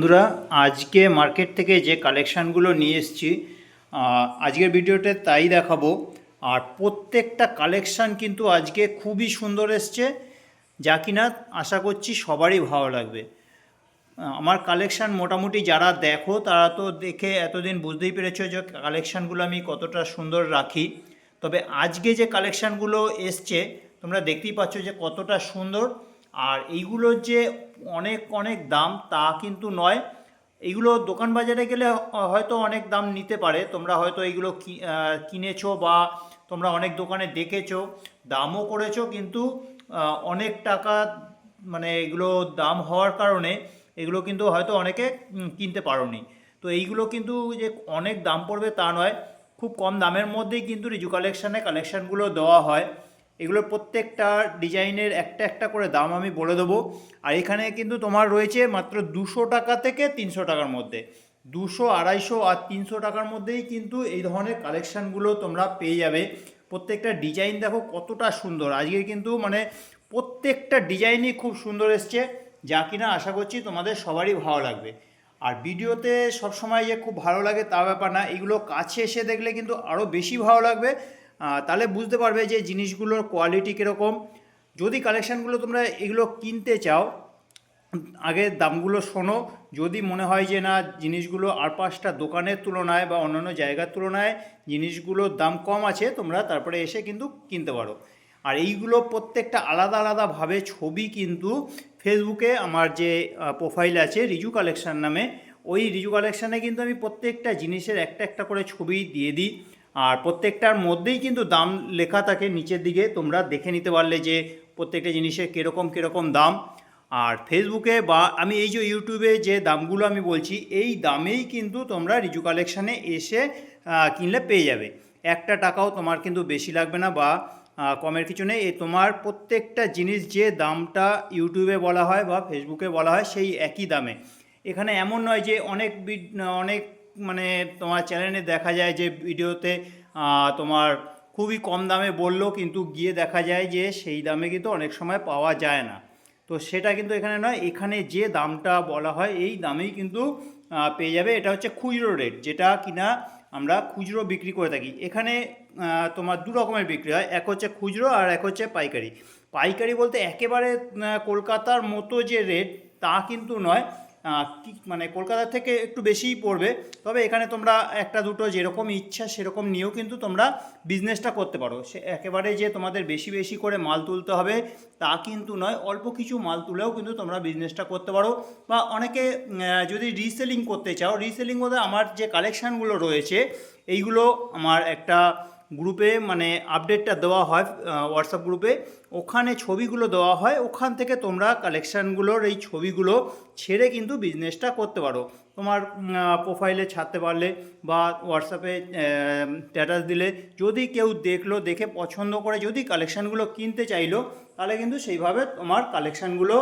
বন্ধুরা, আজকে মার্কেট থেকে যে কালেকশানগুলো নিয়ে এসেছি আজকের ভিডিওতে তাই দেখাবো। আর প্রত্যেকটা কালেকশান কিন্তু আজকে খুবই সুন্দর এসছে, যা কিনা আশা করছি সবারই ভালো লাগবে। আমার কালেকশান মোটামুটি যারা দেখো, তারা তো দেখে এতদিন বুঝতেই পেরেছ যে কালেকশানগুলো আমি কতটা সুন্দর রাখি। তবে আজকে যে কালেকশানগুলো এসছে, তোমরা দেখতেই পাচ্ছ যে কতটা সুন্দর। আর এইগুলোর যে অনেক অনেক দাম তা কিন্তু নয়। এইগুলো দোকান বাজারে গেলে হয়তো অনেক দাম নিতে পারে। তোমরা হয়তো এইগুলো কিনেছো বা তোমরা অনেক দোকানে দেখেছ, দামও করেছ কিন্তু অনেক টাকা মানে এগুলো দাম হওয়ার কারণে এগুলো কিন্তু হয়তো অনেকে কিনতে পারোনি। তো এইগুলো কিন্তু যে অনেক দাম পড়বে তা নয়। খুব কম দামের মধ্যেই কিন্তু রিজু কালেকশানে কালেকশানগুলো দেওয়া হয়। এগুলোর প্রত্যেকটা ডিজাইনের একটা একটা করে দাম আমি বলে দেবো। আর এখানে কিন্তু তোমার রয়েছে মাত্র দুশো টাকা থেকে তিনশো টাকার মধ্যে। দুশো, আড়াইশো আর তিনশো টাকার মধ্যেই কিন্তু এই ধরনের কালেকশানগুলো তোমরা পেয়ে যাবে। প্রত্যেকটা ডিজাইন দেখো কতটা সুন্দর। আজকে কিন্তু মানে প্রত্যেকটা ডিজাইনই খুব সুন্দর এসছে, যা কিনা আশা করছি তোমাদের সবারই ভালো লাগবে। আর ভিডিওতে সবসময় যে খুব ভালো লাগে তা ব্যাপার না, এগুলো কাছে এসে দেখলে কিন্তু আরও বেশি ভালো লাগবে। তাহলে বুঝতে পারবে যে জিনিসগুলোর কোয়ালিটি কীরকম। যদি কালেকশানগুলো তোমরা এগুলো কিনতে চাও, আগে দামগুলো শোনো। যদি মনে হয় যে না, জিনিসগুলো আর পাঁচটা দোকানের তুলনায় বা অন্যান্য জায়গার তুলনায় জিনিসগুলোর দাম কম আছে, তোমরা তারপরে এসে কিন্তু কিনতে পারো। আর এইগুলো প্রত্যেকটা আলাদা আলাদাভাবে ছবি কিন্তু ফেসবুকে আমার যে প্রোফাইল আছে রিজু কালেকশান নামে, ওই রিজু কালেকশানে কিন্তু আমি প্রত্যেকটা জিনিসের একটা একটা করে ছবি দিয়ে দিই। আর প্রত্যেকটার মধ্যেই কিন্তু দাম লেখা থাকে, নিচের দিকে। তোমরা দেখে নিতে পারলে যে প্রত্যেকটা জিনিসের কীরকম কীরকম দাম। আর ফেসবুকে বা আমি এই যে ইউটিউবে যে দামগুলো আমি বলছি, এই দামেই কিন্তু তোমরা রিজু কালেকশানে এসে কিনলে পেয়ে যাবে। একটা টাকাও তোমার কিন্তু বেশি লাগবে না বা কমের কিছু নেই। এই তোমার প্রত্যেকটা জিনিস যে দামটা ইউটিউবে বলা হয় বা ফেসবুকে বলা হয়, সেই একই দামে। এখানে এমন নয় যে অনেক অনেক মানে তোমার চ্যানেলে দেখা যায় যে ভিডিওতে তোমার খুবই কম দামে বলল কিন্তু গিয়ে দেখা যায় যে সেই দামে কিন্তু অনেক সময় পাওয়া যায় না। তো সেটা কিন্তু এখানে নয়, এখানে যে দামটা বলা হয় এই দামেই কিন্তু পেয়ে যাবে। এটা হচ্ছে খুচরো রেট যেটা কিনা আমরা খুচরো বিক্রি করে থাকি। এখানে তোমার দু রকমের বিক্রি হয়, এক হচ্ছে খুচরো আর এক হচ্ছে পাইকারি। পাইকারি বলতে একেবারে কলকাতার মতো যে রেট তা কিন্তু নয় মানে কলকাতা থেকে একটু বেশিই পড়বে, তবে এখানে তোমরা একটা দুটো যেরকম ইচ্ছা সেরকম নিয়েও কিন্তু তোমরা বিজনেসটা করতে পারো। সে একেবারে যে তোমাদের বেশি বেশি করে মাল তুলতে হবে, তা কিন্তু নয়, অল্প কিছু মাল তুলেও কিন্তু তোমরা বিজনেসটা করতে পারো। বা অনেকে যদি রিসেলিং করতে চাও রিসেলিং বলতে আমার যে কালেকশানগুলো রয়েছে, এইগুলো আমার একটা গ্রুপে মানে আপডেটটা দেওয়া হয় হোয়াটসঅ্যাপ গ্রুপে। ওখানে ছবিগুলো দেওয়া হয়, ওখান থেকে তোমরা কালেকশানগুলোর এই ছবিগুলো ছেড়ে কিন্তু বিজনেসটা করতে পারো। তোমার প্রোফাইলে ছাড়তে পারলে বা হোয়াটসঅ্যাপে স্ট্যাটাস দিলে যদি কেউ দেখল, দেখে পছন্দ করে, যদি কালেকশানগুলো কিনতে চাইলো, তাহলে কিন্তু সেইভাবে তোমার কালেকশানগুলো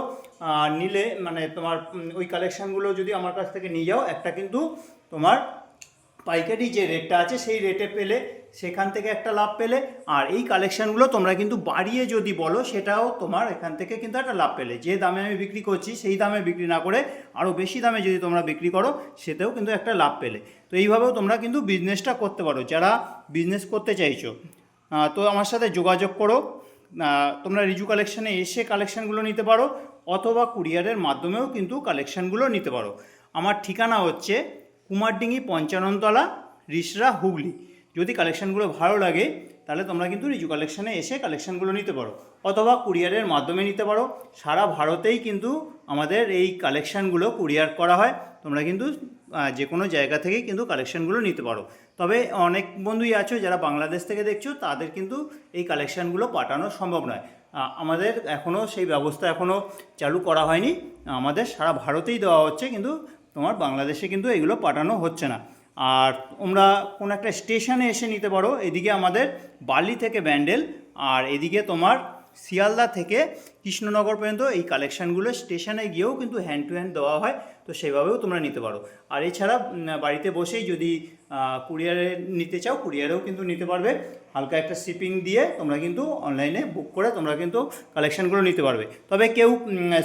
নিলে মানে তোমার ওই কালেকশানগুলো যদি আমার কাছ থেকে নিয়ে যাও, একটা কিন্তু তোমার পাইকারি যে রেটটা আছে, সেই রেটে পেলে, সেখান থেকে একটা লাভ পেলে, আর এই কালেকশানগুলো তোমরা কিন্তু বাড়িয়ে যদি বলো, সেটাও তোমার এখান থেকে কিন্তু একটা লাভ পেলে। যে দামে আমি বিক্রি করছি, সেই দামে বিক্রি না করে আরও বেশি দামে যদি তোমরা বিক্রি করো, সেতেও কিন্তু একটা লাভ পেলে। তো এইভাবেও তোমরা কিন্তু বিজনেসটা করতে পারো। যারা বিজনেস করতে চাইছো তো আমার সাথে যোগাযোগ করো। তোমরা রিজু কালেকশানে এসে কালেকশানগুলো নিতে পারো, অথবা কুরিয়ারের মাধ্যমেও কিন্তু কালেকশানগুলো নিতে পারো। আমার ঠিকানা হচ্ছে কুমারডিঙ্গি পঞ্চাননতলা, রিসরা, হুগলি। যদি কালেকশানগুলো ভালো লাগে, তাহলে তোমরা কিন্তু রিজু কালেকশানে এসে কালেকশানগুলো নিতে পারো। অথবা কুরিয়ারের মাধ্যমে নিতে পারো। সারা ভারতেই কিন্তু আমাদের এই কালেকশানগুলো কুরিয়ার করা হয়। তোমরা কিন্তু যে কোনো জায়গা থেকেই কিন্তু কালেকশানগুলো নিতে পারো। তবে অনেক বন্ধুই আছো যারা বাংলাদেশ থেকে দেখছ, তাদের কিন্তু এই কালেকশানগুলো পাঠানো সম্ভব নয়। আমাদের এখনও সেই ব্যবস্থা এখনও চালু করা হয়নি। আমাদের সারা ভারতেই দেওয়া হচ্ছে, কিন্তু তোমার বাংলাদেশে কিন্তু এগুলো পাঠানো হচ্ছে না। আর তোমরা কোনো একটা স্টেশনে এসে নিতে পারো, এদিকে আমাদের বালি থেকে ব্যান্ডেল, আর এদিকে তোমার শিয়ালদা থেকে কৃষ্ণনগর পর্যন্ত এই কালেকশানগুলো স্টেশনে গিয়েও কিন্তু হ্যান্ড টু হ্যান্ড দেওয়া হয়, তো সেভাবেও তোমরা নিতে পারো। আর এছাড়া বাড়িতে বসেই যদি কুরিয়ারে নিতে চাও, কুরিয়ারেও কিন্তু নিতে পারবে। হালকা একটা শিপিং দিয়ে তোমরা কিন্তু অনলাইনে বুক করে তোমরা কিন্তু কালেকশানগুলো নিতে পারবে। তবে কেউ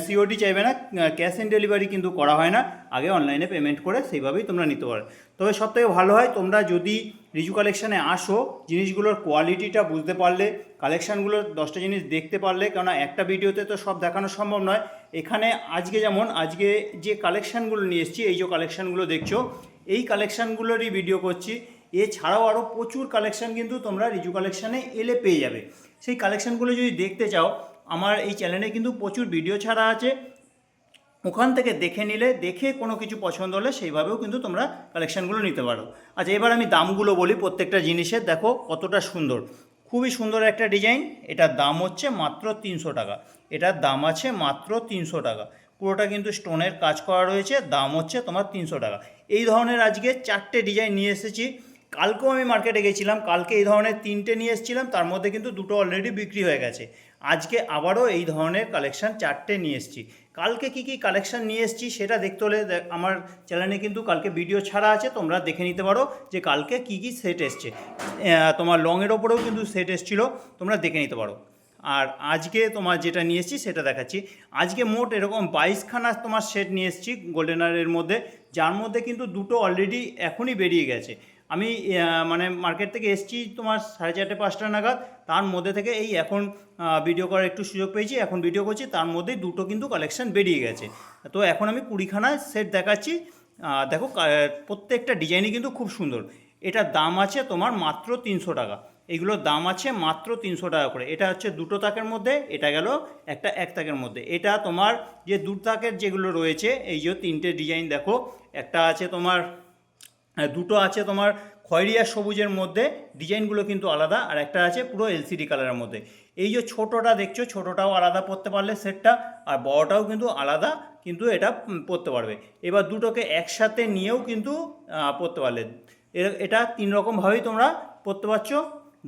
সিওডি চাইবে না ক্যাশ অন ডেলিভারি কিন্তু করা হয় না। আগে অনলাইনে পেমেন্ট করে সেইভাবেই তোমরা নিতে পারবে। তবে সবথেকে ভালো হয়, তোমরা যদি রিজু কালেকশানে আসো, জিনিসগুলোর কোয়ালিটিটা বুঝতে পারলে কালেকশানগুলোর দশটা জিনিস দেখতে পারলে, কেননা একটা ভিডিওতে তো সব দেখানো সম্ভব নয়। এখানে আজকে যেমন, আজকে যে কালেকশানগুলো নিয়ে এসেছি, এই যে কালেকশানগুলো দেখছ এই কালেকশানগুলোরই ভিডিও করছি। এছাড়াও আরও প্রচুর কালেকশান কিন্তু তোমরা রিজু কালেকশানে এলে পেয়ে যাবে। সেই কালেকশানগুলো যদি দেখতে চাও, আমার এই চ্যানেলে কিন্তু প্রচুর ভিডিও ছাড়া আছে। ওখান থেকে দেখে নিলে, দেখে কোনো কিছু পছন্দ হলে সেইভাবেও কিন্তু তোমরা কালেকশানগুলো নিতে পারো। আচ্ছা এবার আমি দামগুলো বলি প্রত্যেকটা জিনিসের। দেখো কতটা সুন্দর। খুবই সুন্দর একটা ডিজাইন এটার দাম হচ্ছে মাত্র তিনশো টাকা। এটার দাম আছে মাত্র তিনশো টাকা। পুরোটা কিন্তু স্টোনের কাজ করা রয়েছে। দাম হচ্ছে তোমার তিনশো টাকা। এই ধরনের আজকে চারটে ডিজাইন নিয়ে এসেছি। কালকেও আমি মার্কেটে গেছিলাম, কালকে এই ধরনের তিনটে নিয়ে এসেছিলাম, তার মধ্যে কিন্তু দুটো অলরেডি বিক্রি হয়ে গেছে। আজকে আবারও এই ধরনের কালেকশান চারটে নিয়ে এসেছি। কালকে কি কি কালেকশান নিয়ে এসেছি সেটা দেখতে হলে আমার চ্যানেলে কিন্তু কালকে ভিডিও ছাড়া আছে, তোমরা দেখে নিতে পারো যে কালকে কি কি সেট এসছে। তোমার লংয়ের ওপরেও কিন্তু সেট এসছিলো, তোমরা দেখে নিতে পারো। আর আজকে তোমার যেটা নিয়ে এসেছি সেটা দেখাচ্ছি। আজকে মোট এরকম বাইশখানা তোমার সেট নিয়ে এসেছি গোল্ডেনারের মধ্যে। যার মধ্যে কিন্তু দুটো অলরেডি এখনই বেরিয়ে গেছে। আমি মানে মার্কেট থেকে এসেছি তোমার সাড়ে চারটে, পাঁচটা নাগাদ, তার মধ্যে থেকে এই এখন ভিডিও করার একটু সুযোগ পেয়েছি, এখন ভিডিও করছি, তার মধ্যেই দুটো কিন্তু কালেকশন বেরিয়ে গেছে। তো এখন আমি কুড়িখানা সেট দেখাচ্ছি। দেখো প্রত্যেকটা ডিজাইনই কিন্তু খুব সুন্দর। এটার দাম আছে তোমার মাত্র তিনশো টাকা। এগুলোর দাম আছে মাত্র তিনশো টাকা করে। এটা হচ্ছে দুটো তাকের মধ্যে, এটা গেল একটা এক তাকের মধ্যে। এটা তোমার যে দু তাকের যেগুলো রয়েছে, এই যে তিনটে ডিজাইন দেখো একটা আছে তোমার দুটো আছে তোমার খয়েরি আর সবুজের মধ্যে, ডিজাইনগুলো কিন্তু আলাদা, আর একটা আছে পুরো এলসিডি কালারের মধ্যে। এই যে ছোটোটা দেখছ, ছোটোটাও আলাদা পড়তে পারলে সেটটা, আর বড়টাও কিন্তু আলাদা, কিন্তু এটা পড়তে পারবে। এবার দুটোকে একসাথে নিয়েও কিন্তু পড়তে পারলে। এটা তিন রকমভাবেই তোমরা পড়তে পারছ।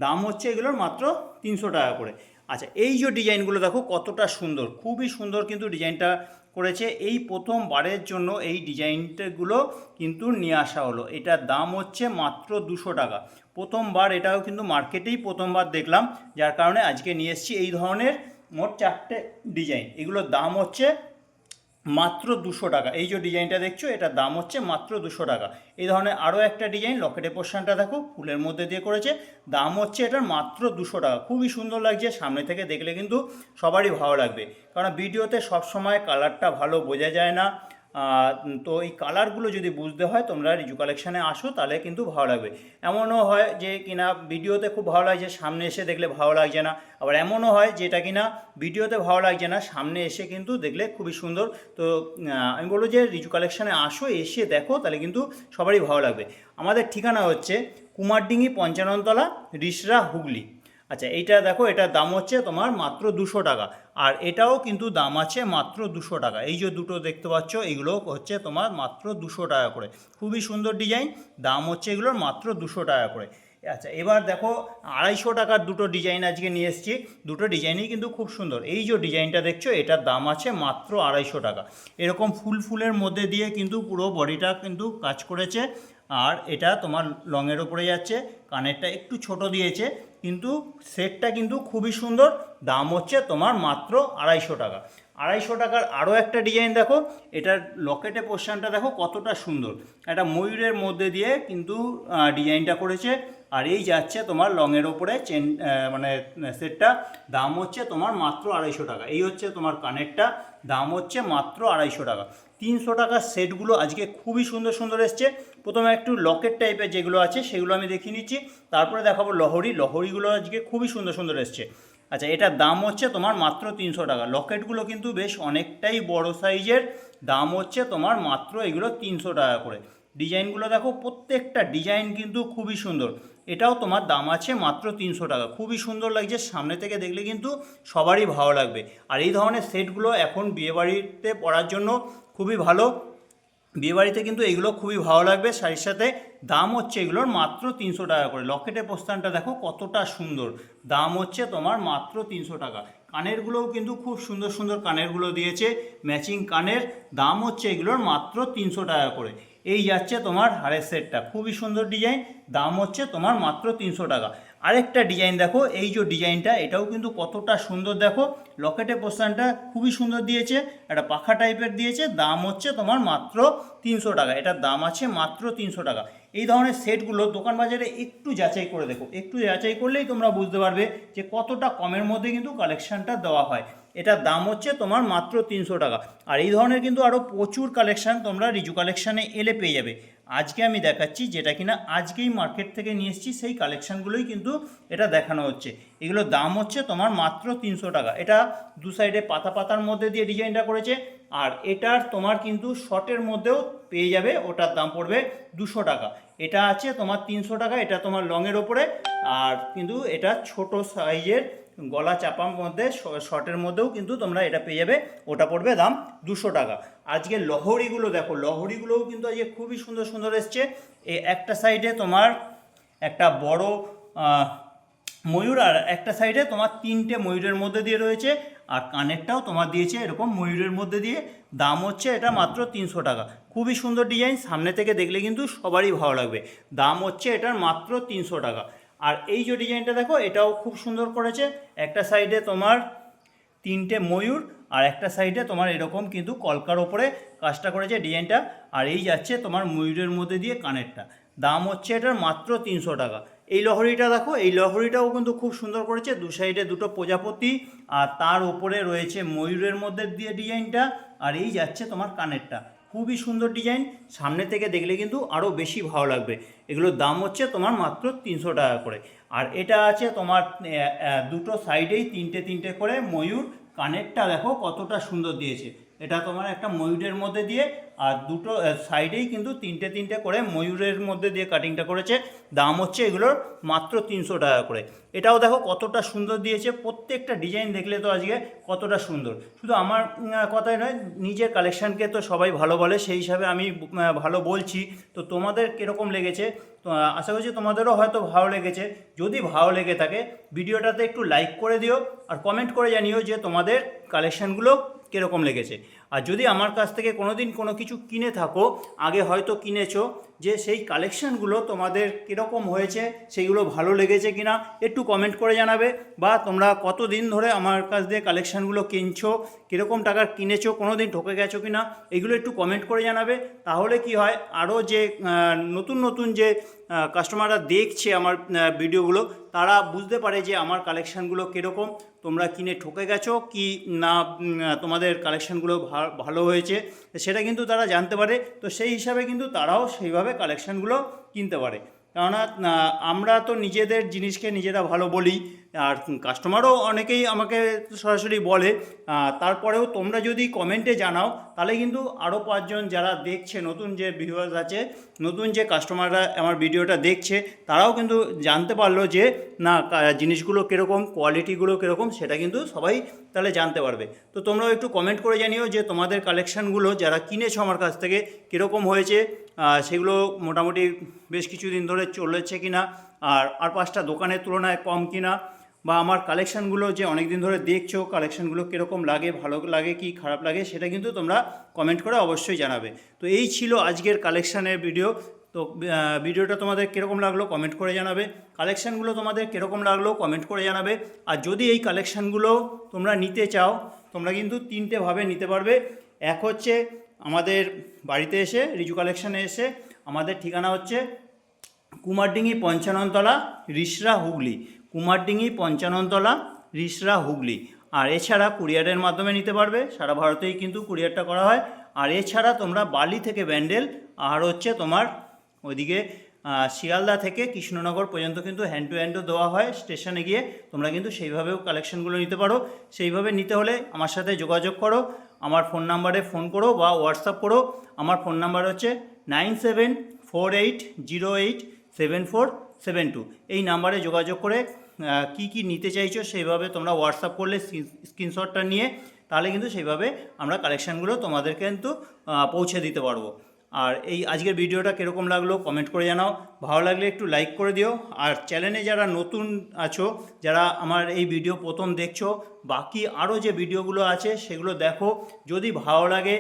দাম হচ্ছে এগুলোর মাত্র তিনশো টাকা করে। আচ্ছা এই যে ডিজাইনগুলো দেখো কতটা সুন্দর, খুবই সুন্দর কিন্তু ডিজাইনটা করেছে, এই প্রথমবারের জন্য এই ডিজাইনটাগুলো কিন্তু নিয়ে আসা হলো। এটার দাম হচ্ছে মাত্র দুশো টাকা। প্রথমবার এটাও কিন্তু মার্কেটেই প্রথমবার দেখলাম, যার কারণে আজকে নিয়ে এসছি এই ধরনের মোট চারটে ডিজাইন। এগুলোর দাম হচ্ছে মাত্র দুশো টাকা। এই যে ডিজাইনটা দেখছ, এটার দাম হচ্ছে মাত্র দুশো টাকা। এই ধরনের আরও একটা ডিজাইন লকেটে পোর্শনটা দেখো, ফুলের মধ্যে দিয়ে করেছে। দাম হচ্ছে এটার মাত্র দুশো টাকা। খুবই সুন্দর লাগছে, সামনে থেকে দেখলে কিন্তু সবারই ভালো লাগবে। কারণ ভিডিওতে সবসময় কালারটা ভালো বোঝা যায় না। তো এই কালারগুলো যদি বুঝতে হয়, তোমরা রিজু কালেকশানে আসো, তাহলে কিন্তু ভালো লাগবে। এমনও হয় যে কিনা ভিডিওতে খুব ভালো লাগছে, সামনে এসে দেখলে ভালো লাগছে না। আবার এমনও হয় যেটা কিনা ভিডিওতে ভালো লাগছে না, সামনে এসে কিন্তু দেখলে খুবই সুন্দর। তো আমি বলব যে রিজু কালেকশানে আসো, এসে দেখো, তাহলে কিন্তু সবারই ভালো লাগবে। আমাদের ঠিকানা হচ্ছে কুমারডিঙ্গি পঞ্চাননতলা, রিসরা হুগলি। আচ্ছা এইটা দেখো, এটার দাম হচ্ছে তোমার মাত্র দুশো টাকা। আর এটাও কিন্তু দাম আছে মাত্র দুশো টাকা। এই যে দুটো দেখতে পাচ্ছ, এগুলো হচ্ছে তোমার মাত্র দুশো টাকা করে। খুবই সুন্দর ডিজাইন, দাম হচ্ছে এগুলোর মাত্র দুশো টাকা করে। আচ্ছা এবার দেখো, আড়াইশো টাকার দুটো ডিজাইন আজকে নিয়ে এসেছি। দুটো ডিজাইনই কিন্তু খুব সুন্দর। এই যে ডিজাইনটা দেখছ, এটার দাম আছে মাত্র আড়াইশো টাকা। এরকম ফুল ফুলের মধ্যে দিয়ে কিন্তু পুরো বডিটা কিন্তু কাজ করেছে। আর এটা তোমার লংয়ের ওপরে যাচ্ছে, কানেরটা একটু ছোট দিয়েছে। কিন্তু সেটটা কিন্তু খুবই সুন্দর। দাম হচ্ছে তোমার মাত্র আড়াইশো টাকা। আড়াইশো টাকার আরও একটা ডিজাইন দেখো, এটার লকেটে পোর্শনটা দেখো কতটা সুন্দর। একটা ময়ূরের মধ্যে দিয়ে কিন্তু ডিজাইনটা করেছে। আর এই যাচ্ছে তোমার লংয়ের ওপরে চেন মানে সেটটা। দাম হচ্ছে তোমার মাত্র আড়াইশো টাকা। এই হচ্ছে তোমার কানেরটা। দাম হচ্ছে মাত্র আড়াইশো টাকা। তিনশো টাকার সেটগুলো আজকে খুবই সুন্দর সুন্দর এসছে। প্রথমে একটু লকেট টাইপের যেগুলো আছে, সেগুলো আমি দেখিয়ে নিচ্ছি। তারপরে দেখাবো লহরি। লহরিগুলো আজকে খুবই সুন্দর সুন্দর এসছে। আচ্ছা এটার দাম হচ্ছে তোমার মাত্র তিনশো টাকা। লকেটগুলো কিন্তু বেশ অনেকটাই বড় সাইজের। দাম হচ্ছে তোমার মাত্র এগুলো তিনশো টাকা করে। ডিজাইনগুলো দেখো, প্রত্যেকটা ডিজাইন কিন্তু খুবই সুন্দর। এটাও তোমার দাম আছে মাত্র তিনশো টাকা। খুবই সুন্দর লাগছে, সামনে থেকে দেখলে কিন্তু সবারই ভালো লাগবে। আর এই ধরনের সেটগুলো এখন বিয়েবাড়িতে পরার জন্য খুবই ভালো। বিয়েবাড়িতে কিন্তু এগুলো খুবই ভালো লাগবে, শাড়ির সাথে। দাম হচ্ছে এগুলোর মাত্র তিনশো টাকা করে। লকেটের প্রস্থানটা দেখো, কতটা সুন্দর। দাম হচ্ছে তোমার মাত্র তিনশো টাকা। কানেরগুলোও কিন্তু খুব সুন্দর সুন্দর কানেরগুলো দিয়েছে, ম্যাচিং কানের। দাম হচ্ছে এগুলোর মাত্র তিনশো টাকা করে। এই যাচ্ছে তোমার হারের সেটটা। খুবই সুন্দর ডিজাইন দাম হচ্ছে তোমার মাত্র তিনশো টাকা। আরেকটা ডিজাইন দেখো, এই যে ডিজাইনটা এটাও কিন্তু কতটা সুন্দর দেখো। লকেটের পোস্টানটা খুবই সুন্দর দিয়েছে, একটা পাখা টাইপের দিয়েছে, দাম হচ্ছে তোমার মাত্র তিনশো টাকা। এটার দাম আছে মাত্র তিনশো টাকা। এই ধরনের সেটগুলো দোকান বাজারে একটু যাচাই করে দেখো। একটু যাচাই করলেই তোমরা বুঝতে পারবে যে কতটা কমের মধ্যে কিন্তু কালেকশানটা দেওয়া হয়। এটার দাম হচ্ছে তোমার মাত্র তিনশো টাকা। আর এই ধরনের কিন্তু আরও প্রচুর কালেকশান তোমরা রিজু কালেকশানে এলে পেয়ে যাবে। আজকে আমি দেখাচ্ছি যেটা কিনা আজকেই মার্কেট থেকে নিয়ে এসেছি, সেই কালেকশানগুলোই কিন্তু এটা দেখানো হচ্ছে। এগুলোর দাম হচ্ছে তোমার মাত্র তিনশো টাকা। এটা দু সাইডে পাতা পাতার মধ্যে দিয়ে ডিজাইনটা করেছে। আর এটার তোমার কিন্তু শর্টের মধ্যেও পেয়ে যাবে, ওটার দাম পড়বে দুশো টাকা। এটা আছে তোমার তিনশো টাকা, এটা তোমার লংয়ের ওপরে। আর কিন্তু এটা ছোট সাইজের গলা চাপার মধ্যে শর্টের মধ্যেও কিন্তু তোমরা এটা পেয়ে যাবে। ওটা পড়বে দাম দুশো টাকা। আজকে লহরিগুলো দেখো লহরিগুলোও কিন্তু আজকে খুবই সুন্দর সুন্দর এসছে। এই একটা সাইডে তোমার একটা বড় ময়ূর, আর একটা সাইডে তোমার তিনটে ময়ূরের মধ্যে দিয়ে রয়েছে। আর কানেরটাও তোমার দিয়েছে এরকম ময়ূরের মধ্যে দিয়ে। দাম হচ্ছে এটা মাত্র তিনশো টাকা। খুবই সুন্দর ডিজাইন সামনে থেকে দেখলে কিন্তু সবারই ভালো লাগবে। দাম হচ্ছে এটার মাত্র তিনশো টাকা। আর এই যে ডিজাইনটা দেখো, এটাও খুব সুন্দর করেছে। একটা সাইডে তোমার তিনটে ময়ূর, আর একটা সাইডে তোমার এরকম কিন্তু কলকার ওপরে কাজটা করেছে ডিজাইনটা। আর এই যাচ্ছে তোমার ময়ূরের মধ্যে দিয়ে কানেরটা। দাম হচ্ছে এটার মাত্র তিনশো টাকা। এই লহরিটা দেখো, এই লহরিটাও কিন্তু খুব সুন্দর করেছে। দু সাইডে দুটো প্রজাপতি, আর তার উপরে রয়েছে ময়ূরের মধ্যে দিয়ে ডিজাইনটা। আর এই যাচ্ছে তোমার কানেরটা। খুবই সুন্দর ডিজাইন সামনে থেকে দেখলে কিন্তু আরও বেশি ভালো লাগবে। এগুলোর দাম হচ্ছে তোমার মাত্র তিনশো টাকা করে। আর এটা আছে তোমার দুটো সাইডেই তিনটে তিনটে করে ময়ূর। কানেরটা দেখো কতটা সুন্দর দিয়েছে। এটা তোমার একটা ময়ূরের মধ্যে দিয়ে, আর দুটো সাইডেই কিন্তু তিনটে তিনটে করে ময়ূরের মধ্যে দিয়ে কাটিংটা করেছে। দাম হচ্ছে এগুলোর মাত্র তিনশো টাকা করে। এটাও দেখো কতটা সুন্দর দিয়েছে। প্রত্যেকটা ডিজাইন দেখলে তো আজকে কতটা সুন্দর। শুধু আমার কথাই নয়, নিজের কালেকশানকে তো সবাই ভালো বলে, সেই হিসাবে আমি ভালো বলছি। তো তোমাদের কীরকম লেগেছে? তো আশা করছি তোমাদেরও হয়তো ভালো লেগেছে। যদি ভালো লেগে থাকে, ভিডিওটাতে একটু লাইক করে দিও, আর কমেন্ট করে জানিও যে তোমাদের কালেকশানগুলো কীরকম লেগেছে। আর যদি আমার কাছ থেকে কোনো দিন কোনো কিছু কিনে থাকো, আগে হয়তো কিনেছো যে সেই কালেকশানগুলো তোমাদের কীরকম হয়েছে, সেইগুলো ভালো লেগেছে কিনা, একটু কমেন্ট করে জানাবে। বা তোমরা কত দিন ধরে আমার কাছ দিয়ে কালেকশানগুলো কিনছো, কীরকম টাকার কিনেছো কোনো দিন ঠকে গেছো কি না এগুলো একটু কমেন্ট করে জানাবে। তাহলে কি হয় আরও যে নতুন নতুন যে কাস্টমাররা দেখছে আমার ভিডিওগুলো তারা বুঝতে পারে যে আমার কালেকশানগুলো কীরকম, তোমরা কিনে ঠকে গেছো, কি না তোমাদের কালেকশানগুলো ভালো হয়েছে, সেটা কিন্তু তারা জানতে পারে। তো সেই হিসাবে কিন্তু তারাও সেইভাবে কালেকশানগুলো কিনতে পারে। কেননা আমরা তো নিজেদের জিনিসকে নিজেরা ভালো বলি আর কাস্টমারও অনেকেই আমাকে সরাসরি বলে তারপরেও তোমরা যদি কমেন্টে জানাও, তাহলে কিন্তু আরও পাঁচজন যারা দেখছে, নতুন যে ভিউয়ার্স আছে, নতুন যে কাস্টমাররা আমার ভিডিওটা দেখছে, তারাও কিন্তু জানতে পারল যে, না জিনিসগুলো কীরকম কোয়ালিটিগুলো কীরকম, সেটা কিন্তু সবাই তাহলে জানতে পারবে। তো তোমরাও একটু কমেন্ট করে জানিও যে, তোমাদের কালেকশানগুলো যারা কিনেছো আমার কাছ থেকে, কীরকম হয়েছে সেগুলো মোটামুটি বেশ কিছুদিন ধরে চলেছে কিনা, আর আর পাঁচটা দোকানের তুলনায় কম কিনা বা আমার কালেকশানগুলো যে অনেক দিন ধরে দেখছ কালেকশানগুলো কীরকম লাগে, ভালো লাগে কি খারাপ লাগে, সেটা কিন্তু তোমরা কমেন্ট করে অবশ্যই জানাবে। তো এই ছিল আজকের কালেকশানের ভিডিও তো ভিডিওটা তোমাদের কীরকম লাগল কমেন্ট করে জানাবে। কালেকশানগুলো তোমাদের কীরকম লাগল কমেন্ট করে জানাবে। আর যদি এই কালেকশানগুলো তোমরা নিতে চাও, তোমরা কিন্তু তিনটেভাবে নিতে পারবে। এক হচ্ছে আমাদের বাড়িতে এসে, রিজু কালেকশানে এসে, আমাদের ঠিকানা হচ্ছে কুমারডিঙ্গি পঞ্চাননতলা, রিসরা হুগলি। কুমারডিঙ্গি পঞ্চাননতলা, রিসরা, হুগলি। আর এছাড়া কুরিয়ারের মাধ্যমে নিতে পারবে। সারা ভারতেই কিন্তু কুরিয়ারটা করা হয়। আর এছাড়া তোমরা বালি থেকে ব্যান্ডেল, আর হচ্ছে তোমার ওইদিকে শিয়ালদা থেকে কৃষ্ণনগর পর্যন্ত কিন্তু হ্যান্ড টু হ্যান্ডও দেওয়া হয়। স্টেশনে গিয়ে তোমরা কিন্তু সেইভাবেও কালেকশনগুলো নিতে পারো। সেইভাবে নিতে হলে আমার সাথে যোগাযোগ করো, আমার ফোন নাম্বারে ফোন করো বা হোয়াটসঅ্যাপ করো। আমার ফোন নাম্বার হচ্ছে nine seven four eight zero eight seven four seven two. এই নাম্বারে যোগাযোগ করে কি কি নিতে চাইছো সেইভাবে তোমরা হোয়াটসঅ্যাপ করলে স্ক্রিনশটটা নিয়ে, তাহলে কিন্তু সেইভাবে আমরা কালেকশানগুলো তোমাদের কিন্তু পৌঁছে দিতে পারব। আর এই আজকের ভিডিওটা কীরকম লাগল কমেন্ট করে জানাও। ভালো লাগলে একটু লাইক করে দিও। আর চ্যানেলে যারা নতুন আছো, যারা আমার এই ভিডিও প্রথম দেখছ, বাকি আরও যে ভিডিওগুলো আছে সেগুলো দেখো। যদি ভালো লাগে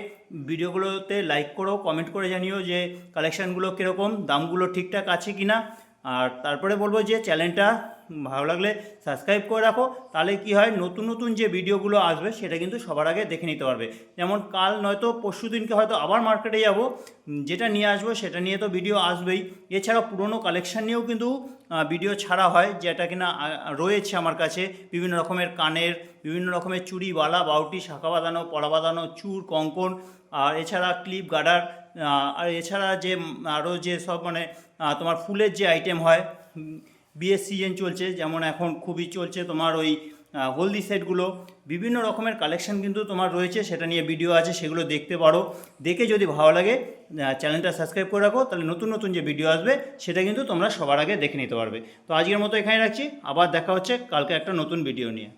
ভিডিওগুলোতে লাইক করো কমেন্ট করে জানিও যে কালেকশানগুলো কীরকম, দামগুলো ঠিকঠাক আছে কি না আর তারপরে বলব যে চ্যানেলটা ভালো লাগলে সাবস্ক্রাইব করে রাখো। তাহলে কি হয়, নতুন নতুন যে ভিডিওগুলো আসবে, সেটা কিন্তু সবার আগে দেখে নিতে পারবে। যেমন কাল নয়তো পরশু দিনকে হয়তো আবার মার্কেটে যাব। যেটা নিয়ে আসব, সেটা নিয়ে তো ভিডিও আসবেই। এছাড়াও পুরনো কালেকশান নিয়েও কিন্তু ভিডিও ছাড়া হয়, যেটা কিনা রয়েছে আমার কাছে। বিভিন্ন রকমের কানের, বিভিন্ন রকমের চুড়ি, বালা, বাউটি, শাখা বাঁধানো, পলা বাঁধানো, চুর, কঙ্কন, আর এছাড়া ক্লিপ গার্ডার আর এছাড়া যে আরও যে সব মানে তোমার ফুলের যে আইটেম হয় বিয়ের সিজন চলছে, যেমন এখন খুবই চলছে তোমার ওই হলদি সেটগুলো বিভিন্ন রকমের কালেকশন কিন্তু তোমার রয়েছে, সেটা নিয়ে ভিডিও আছে, সেগুলো দেখতে পারো। দেখে যদি ভালো লাগে চ্যানেলটা সাবস্ক্রাইব করে রাখো, তাহলে নতুন নতুন যে ভিডিও আসবে, সেটা কিন্তু তোমরা সবার আগে দেখে নিতে পারবে। তো আজকের মতো এখানে রাখছি, আবার দেখা হচ্ছে কালকে একটা নতুন ভিডিও নিয়ে।